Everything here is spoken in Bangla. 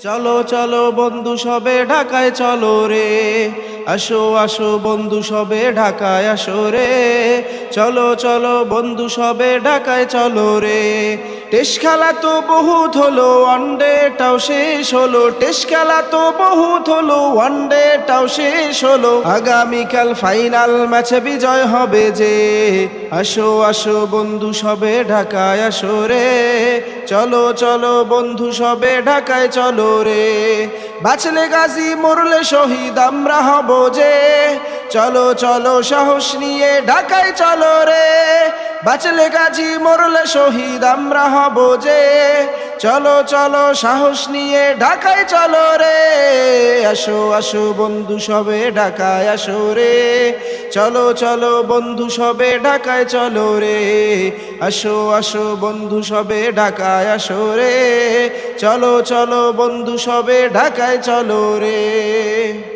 চলো চলো বন্ধু সবে ঢাকায় চলো রে। আসো আসো বন্ধু সবে ঢাকায় আসো রে। চলো চলো বন্ধু সবে ঢাকায় চলো রে। টেস্ট খেলা তো বহুত হলো ওয়ানডেটাও শেষ হলো। টেস্ট খেলা তো বহুত হলো ওয়ানডেটাও শেষ হলো। আগামীকাল ফাইনাল ম্যাচে বিজয় হবে যে। আসো আসো বন্ধু সবে ঢাকায় আসো রে। চলো চলো বন্ধু সবে ঢাকায় চলো রে। বাঁচলে গাজী, মরলে শহীদ, আমরা হব যে। চলো চলো সাহস নিয়ে ঢাকায় চলো রে। বাঁচলে গাজী, মরলে শহীদ, আমরা হব যে। চলো চলো, সাহস নিয়ে ঢাকায় চলো রে। আসো আসো, বন্ধু সবে ঢাকায় আসো রে। চলো চলো, বন্ধু সবে ঢাকায় চলো রে। আসো আসো, বন্ধু সবে ঢাকায় আসো রে। চলো চলো, বন্ধু সবে ঢাকায় চলো রে।